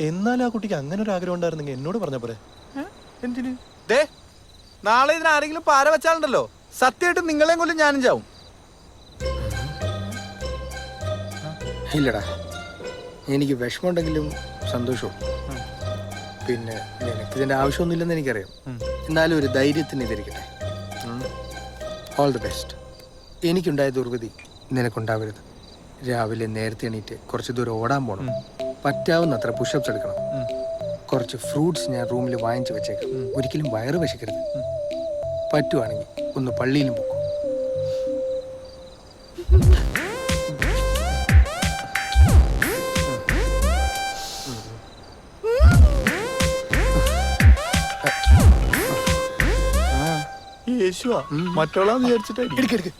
എന്നാലും ആ കുട്ടിക്ക് അങ്ങനെ ഒരു ആഗ്രഹം ഉണ്ടായിരുന്നെങ്കിൽ എന്നോട് പറഞ്ഞ പോരെ. എന്തിന്? ദേ നാളെ ഇതിന് ആരെങ്കിലും പാര വെച്ചാലുണ്ടല്ലോ. സത്യമായിട്ട് നിങ്ങളെയും കൊല്ലും ഞാനും ചാവും. ഇല്ലടാ. എനിക്ക് വിഷമമുണ്ടെങ്കിലും സന്തോഷവും. പിന്നെ നിനക്ക് ഇതിന്റെ ആവശ്യമൊന്നുമില്ലെന്ന് എനിക്കറിയാം. എന്നാലും ഒരു ധൈര്യത്തിന് ഇതിരിക്കട്ടെ. ഓൾ ദി ബെസ്റ്റ് എനിക്കുണ്ടായ ദുർഗതി നിനക്കുണ്ടാവരുത്. രാവിലെ നേരത്തെ എണീറ്റ് കുറച്ച് ദൂരം ഓടാൻ പോകണം പറ്റാവുന്നത്ര പുഷപ്സ് എടുക്കണം. കുറച്ച് ഫ്രൂട്ട്സ് ഞാൻ റൂമിൽ വാങ്ങിച്ചു വെച്ചേക്കാം. ഒരിക്കലും വയറ് വിശക്കരുത്. പറ്റുവാണെങ്കിൽ ഒന്ന് പള്ളിയിലും പോകും വിചാരിച്ചിട്ടായിരിക്കും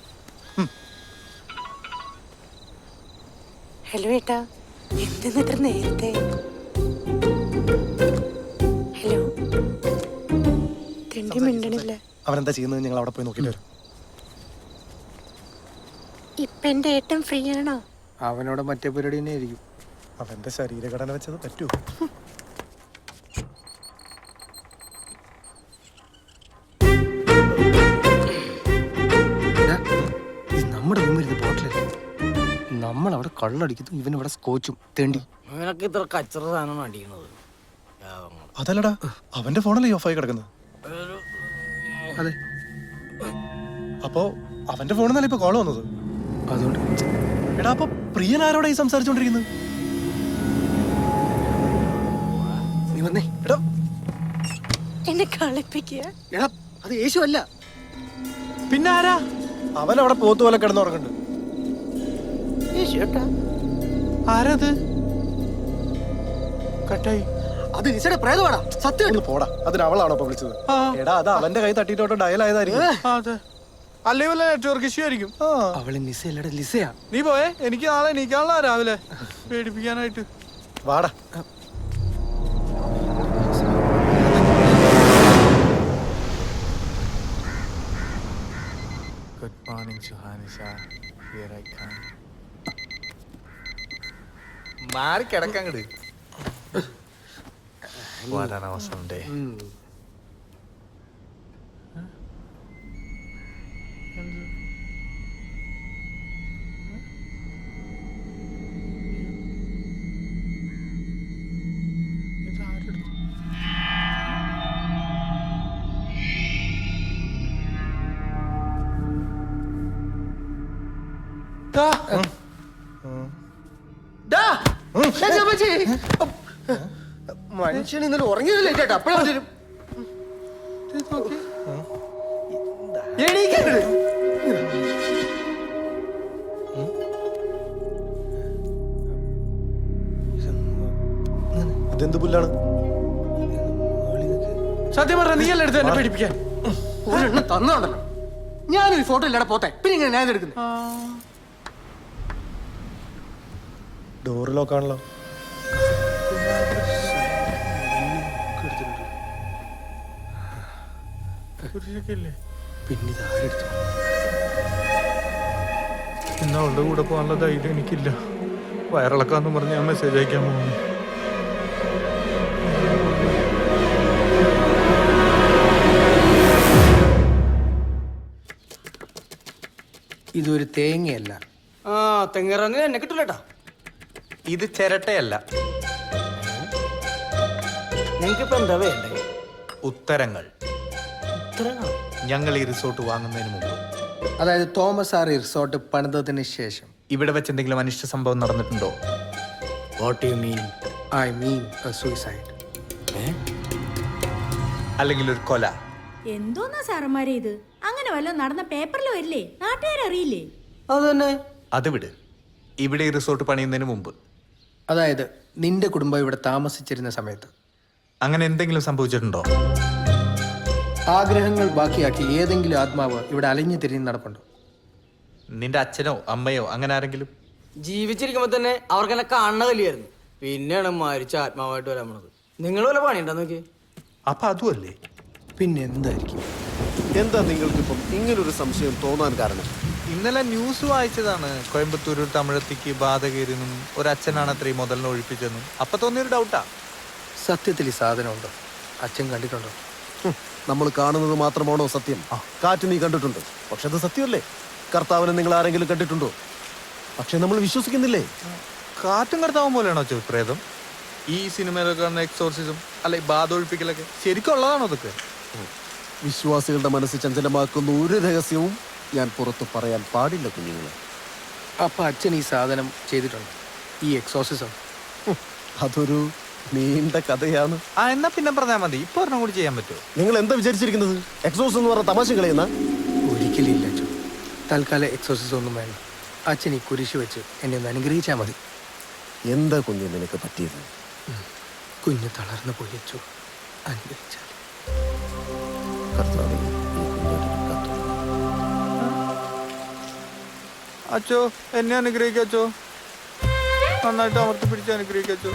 ഹലോ ഏട്ടാ. എന്തെന്ന് ഇത്ര നേരത്തെ. ഹലോ തെണ്ടി മിണ്ടണില്ല? അവനെന്താ ചെയ്യുന്നത്? ഞങ്ങൾ അവിടെ പോയി നോക്കിയിട്ട് വരും. ഇപ്പൊ എന്റെ ഏട്ടൻ ഫ്രീ ആണോ അവനോട് മറ്റേ പരിപാടി തന്നെ ആയിരിക്കും അവന്റെ ശരീരഘടന വെച്ചത് പറ്റുമോ നമ്മൾ അവിടെ കള്ളടിക്കുന്നു ഇവൻ ഇവിടെ സ്കോച്ചും തേണ്ടി. നിനക്ക് ഇത്ര കച്ചറ സാധനമാണ് അടിക്കണത്. അതല്ലടാ അവന്റെ ഫോണല്ലേ ഓഫായി കിടക്കുന്നത്? അതെ. അപ്പോ അവന്റെ ഫോണിൽ നിന്നല്ല ഇപ്പൊ കോൾ വന്നത്? അതുകൊണ്ട് എടാ അപ്പൊ പ്രിയൻ ആരോടായി ഈ സംസാരിച്ചോണ്ടിരിക്കുന്നത് നീ വന്നേ. എടാ. എന്നെ കളിപ്പിക്കുക. എടാ അത് യേശു അല്ല. പിന്നെ ആരാ? അവൻ അവിടെ പോത്തുപോലെ കിടന്നുറങ്ങുന്നുണ്ട് ആരത്? കട്ടായി. അത് നിസയുടെ പ്രേതമാടാ സത്യം. ഒന്ന് പോടാ. അതിന് അവളാണോ ഇപ്പൊ വിളിച്ചത്? എടാ അത് അവന്റെ കൈ തട്ടിയിട്ടോട്ടോ ഡയൽ ആയതായിരിക്കും അല്ലേ വല്ല നെറ്റ്വർക്ക് ഇഷ്യൂ ആയിരിക്കും. അവൾ നിസയല്ലടാ ലിസയാ. നീ പോയേ? എനിക്ക് നാളെ എണീക്കാനുള്ള രാവിലെ. പേടിപ്പിക്കാനായിട്ട്. വാടാ. Good morning, Johannes. Here I come മാറി കിടക്കങ്ങട് Uh. an മനുഷ്യൻ ഇന്നലെ ഉറങ്ങിയതല്ലേ ചേട്ടാ? അപ്പഴാ വരും. ഇതെന്ത് പുല്ലാണ്? സത്യം പറഞ്ഞ നീയല്ലേ എടുത്ത് എന്നെ പേടിപ്പിക്കാൻ? ഒരെണ്ണം തന്നോണ്ടല്ലോ ഞാനൊരു ഫോട്ടോ ഇല്ലാടെ പോത്തെ. പിന്നെ ഇങ്ങനെ ഞാൻ എടുക്കുന്നത് ഡോറ് ലോക്കാണല്ലോ പിന്നെ ഇന്ന് അവളുടെ കൂടെ പോകാനുള്ള ധൈര്യം എനിക്കില്ല. വയറിളക്കാന്ന് പറഞ്ഞ് ഞാൻ മെസ്സേജ് അയക്കാൻ പോകുന്നു. ഇതൊരു തേങ്ങയല്ല. ആ തെങ്ങിറങ്ങി എന്നെ കിട്ടില്ലട്ടാ ഇത് ചിരട്ടയല്ല. നിങ്ങൾക്കിപ്പോ എന്താ വേണ്ടേ? ഉത്തരങ്ങൾ. ഉത്തരങ്ങൾ ഞങ്ങൾ ഈ റിസോർട്ട് വാങ്ങുന്നതിന് മുമ്പ്. അതായത് തോമസ് ആർ ഈ റിസോർട്ട് പണിതതിന് ശേഷം. ഇവിടെ വെച്ച് എന്തെങ്കിലും അനിഷ്ട സംഭവം നടന്നിട്ടുണ്ടോ? What you mean I mean suicide? അല്ലെങ്കിൽ ഒരു കൊല. എന്തോന്നാ സാറന്മാരെ ഇത്? അങ്ങനെ വല്ലതും നടന്ന പേപ്പറിൽ വരില്ലേ നാട്ടുകാരറിയില്ലേ? അത് തന്നെ. അത് വിട്. ഇവിടെ ഈ റിസോർട്ട് പണിയുന്നതിന് മുമ്പ്. അതായത് നിന്റെ കുടുംബം ഇവിടെ താമസിച്ചിരുന്ന സമയത്ത്. അങ്ങനെ എന്തെങ്കിലും സംഭവിച്ചിട്ടുണ്ടോ? ആഗ്രഹങ്ങൾ ബാക്കിയാക്കി ഏതെങ്കിലും ആത്മാവ് ഇവിടെ അലഞ്ഞു തിരിഞ്ഞ് നടപ്പുണ്ടോ? നിന്റെ അച്ഛനോ അമ്മയോ അങ്ങനെ ആരെങ്കിലും? ജീവിച്ചിരിക്കുമ്പോ തന്നെ അവർക്ക് എന്നെ കാണുന്നതല്ലായിരുന്നു പിന്നെയാണ് മരിച്ച ആത്മാവായിട്ട് വരാൻ പോണത്. നിങ്ങൾ വല്ല പണിയുണ്ടോ നോക്കി? അപ്പൊ അതുമല്ലേ പിന്നെ എന്തായിരിക്കും? എന്താ നിങ്ങൾക്കിപ്പം ഇങ്ങനൊരു സംശയം തോന്നാൻ കാരണം? ഇന്നലെ ന്യൂസ് വായിച്ചതാണ്. കോയമ്പത്തൂർ തമിഴത്തിക്ക് ബാധ കയറിയെന്നും ഒരു അച്ഛനാണ് അത്രയും മുതലിനെ ഒഴിപ്പിച്ചെന്നും അപ്പൊ തോന്നിയൊരു ഡൗട്ടാ സത്യത്തിൽ ഈ സാധനമുണ്ടോ? അച്ഛൻ കണ്ടിട്ടുണ്ടോ? നമ്മൾ കാണുന്നത് മാത്രമാണോ സത്യം? കാറ്റ് നീ കണ്ടിട്ടുണ്ട്. പക്ഷെ അത് സത്യമല്ലേ? കർത്താവിനെ നിങ്ങൾ ആരെങ്കിലും കണ്ടിട്ടുണ്ടോ? പക്ഷെ നമ്മൾ വിശ്വസിക്കുന്നില്ലേ? കാറ്റും കടത്താവും പോലെയാണോ ചോ പ്രേതം? ഈ സിനിമയിലൊക്കെ കാണുന്ന എക്സോർസിസം അല്ലെ ബാധൊഴിപ്പിക്കലൊക്കെ ശരിക്കും ഉള്ളതാണോ അതൊക്കെ? വിശ്വാസികളുടെ മനസ്സ് ചഞ്ചലമാക്കുന്ന ഒരു രഹസ്യവും ഞാൻ പുറത്ത് പറയാൻ പാടില്ല കുഞ്ഞുങ്ങളെ. അപ്പൊ അച്ഛൻ ഈ സാധനം ചെയ്തിട്ടുണ്ട്. ഈ എക്സോസിസം അതൊരു നീണ്ട കഥയാണ്. ആ എന്നാ പിന്നെ പറഞ്ഞാൽ മതി. ഇപ്പൊ ഒരെണ്ണം കൂടി ചെയ്യാൻ പറ്റുമോ? നിങ്ങൾ എന്താ വിചാരിച്ചിരിക്കുന്നത്? എക്സോസ് എന്ന് പറഞ്ഞ തമാശ കളയുന്ന? ഒരിക്കലും ഇല്ല അച്ഛൻ. തൽക്കാലം എക്സോസിസം ഒന്നും വേണ്ട. അച്ഛൻ ഈ കുരിശ് വെച്ച് എന്നെ ഒന്ന് അനുഗ്രഹിച്ചാൽ മതി. എന്താ കുഞ്ഞു നിനക്ക് പറ്റിയത്? കുഞ്ഞ് തളർന്നു പോയി അച്ചു അനുഗ്രഹിച്ചാൽ കർത്താവേ, അച്ചോ എന്നെ അനുഗ്രഹിക്കച്ചോ. നന്നായിട്ട് അമർത്തി പിടിച്ച് അനുഗ്രഹിക്കച്ചോ.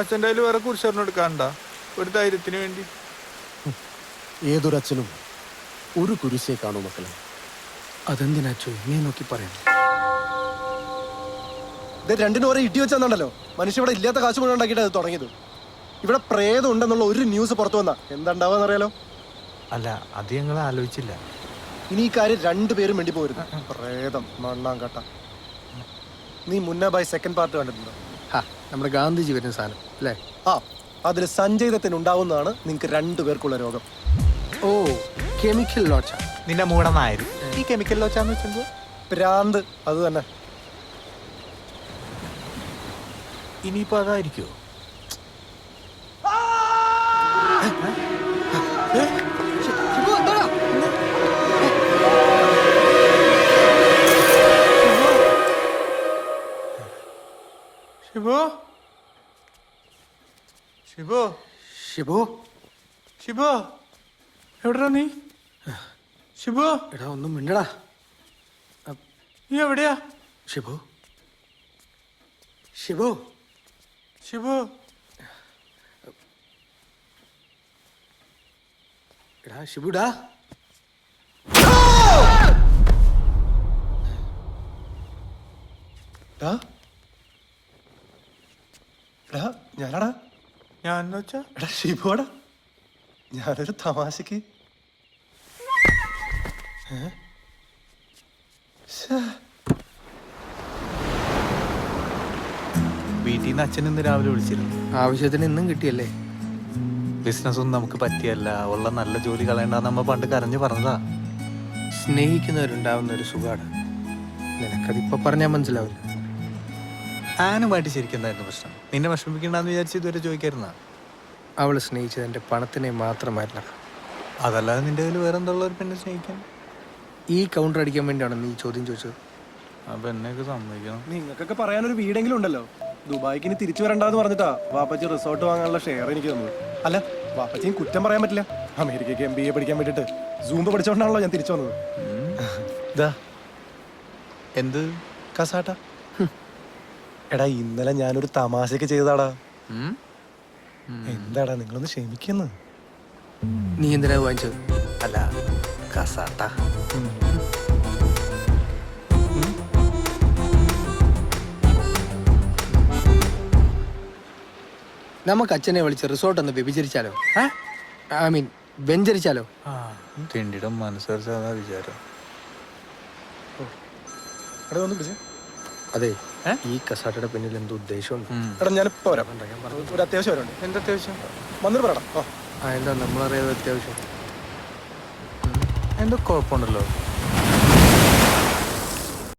അച്ഛന്റെ കയ്യിൽ വേറെ കുരിശറിന് എടുക്കാണ്ട ഒരു ധൈര്യത്തിന് വേണ്ടി. ഏതൊരച്ഛനും ഒരു കുരിശേ കാണൂ മക്കളെ. അതെന്തിനാ അച്ചോ? എന്നെ നോക്കി പറയാം. ഇത് രണ്ടിനും ഓരോ ഇടി വെച്ചാന്നുണ്ടല്ലോ മനുഷ്യ ഇവിടെ ഇല്ലാത്ത കാശ് മുഴുവൻ ഉണ്ടാക്കിയിട്ട് അത് തുടങ്ങിയത്. ഇവിടെ പ്രേതം ഉണ്ടെന്നുള്ള ഒരു ന്യൂസ് പുറത്തു വന്നാ. എന്താ ഉണ്ടാവാന്ന് അറിയാലോ അല്ല അത് ഞങ്ങൾ ആലോചിച്ചില്ല ഇനി ഈ കാര്യം രണ്ടുപേരും വേണ്ടി പോരുന്നു പ്രേതം. മണ്ണാങ്കട്ട. നീ മുന്നേ ബൈ സെക്കൻഡ് പാർട്ട് കണ്ടിട്ടുണ്ടോ? നമ്മുടെ ഗാന്ധിജി വരുന്ന സാധനം അല്ലേ? ആ അതിൽ സഞ്ജയ് ദത്തിന് ഉണ്ടാവുന്നതാണ് നിങ്ങൾക്ക് രണ്ടുപേർക്കുള്ള രോഗം. ഓ കെമിക്കൽ ലോച്ച നിന്റെ മൂടനായിരുന്നു ഈ കെമിക്കൽ ലോച്ച എന്ന് വെച്ചെന്തോ? പ്രാന്ത് അത് തന്നെ. ഇനിയിപ്പോ അതായിരിക്കോ ഷിബു ഷിബു ഷിബു എവിടെടാ നീ? ഷിബു എടാ ഒന്നും മിണ്ടടാ. നീ എവിടെയാ? ഷിബു ഷിബു ഷിബു എടാ ഷിബുടാ ഞാനാടാ? ഞാൻ വെച്ചാ എടാ ഞാനൊരു തമാശക്ക്. വീട്ടിൽ നിന്ന് അച്ഛൻ ഇന്ന് രാവിലെ വിളിച്ചിരുന്നു. ആവശ്യത്തിന് ഇന്നും കിട്ടിയല്ലേ? ബിസിനസ് ഒന്നും നമുക്ക് പറ്റിയല്ല. ഉള്ള നല്ല ജോലി കളയണ്ട നമ്മ പണ്ട് കരഞ്ഞു പറഞ്ഞതാ. സ്നേഹിക്കുന്നവരുണ്ടാവുന്ന ഒരു സുഖാണ്. നിനക്കതിപ്പോ പറഞ്ഞാ മനസ്സിലാവില്ല. ആനുമായിട്ട് ശരിക്കും എന്തായിരുന്നു പ്രശ്നം. നിന്നെ വിഷമിക്കണ്ടെന്ന് വിചാരിച്ച് ഇതുവരെ ചോദിക്കായിരുന്ന? അവൾ സ്നേഹിച്ചത് എന്റെ പണത്തിനെ മാത്രമായിരുന്നു. അതല്ലാതെ നിന്റെ കയ്യിൽ വേറെ എന്തുള്ള ഒരു പെണ്ണെ സ്നേഹിക്കാൻ? ഈ കൗണ്ടർ അടിക്കാൻ വേണ്ടിയാണ് നീ ചോദ്യം ചോദിച്ചത്. അപ്പൊ എന്നെയൊക്കെ സമ്മതിക്കണം. നിങ്ങൾക്കൊക്കെ പറയാനൊരു വീടെങ്കിലും ഉണ്ടല്ലോ. ദുബായിക്ക് ഇനി തിരിച്ചു വരണ്ടെന്ന് പറഞ്ഞിട്ടാ വാപ്പച്ചി റിസോർട്ട് വാങ്ങാനുള്ള ഷെയർ എനിക്ക് തന്നത്. അല്ല വാപ്പച്ചിയും കുറ്റം പറയാൻ പറ്റില്ല. അമേരിക്കയ്ക്ക് എം ബി എ പഠിക്കാൻ വേണ്ടിയിട്ട് സൂമ്പ് പഠിച്ചോണ്ടാണല്ലോ ഞാൻ തിരിച്ചു വന്നത്. എന്ത്? കസാട്ട? എടാ ഇന്നലെ ഞാനൊരു തമാശക്ക് ചെയ്തതാടാ? എന്താടാ നിങ്ങളൊന്ന് ക്ഷമിക്കുന്നു? നീ എന്തിനാ വാങ്ങിച്ചത്? അല്ല കസാട്ട നമുക്ക് അച്ഛനെ വിളിച്ച് റിസോർട്ട് ഒന്ന് വ്യഭിചരിച്ചാലോ? I mean വെഞ്ചരിച്ചാലോ? തിണ്ടിടം മനസ്സറിച്ചാ വിചാരം. എടാ ഒന്ന് വിളിച്ചേ. അതെ? ഈ കസാട്ടയുടെ പിന്നിൽ എന്തോ ഉദ്ദേശമുണ്ട്. എടാ ഞാനിപ്പോ വരാം. ഒരു അത്യാവശ്യം വരണ്ട് എന്താ അത്യാവശ്യം? വന്നിട്ട് പറയണം ഓ. ആ എന്താ നമ്മളറിയാതെ അത്യാവശ്യം? എന്തോ കുഴപ്പമുണ്ടല്ലോ.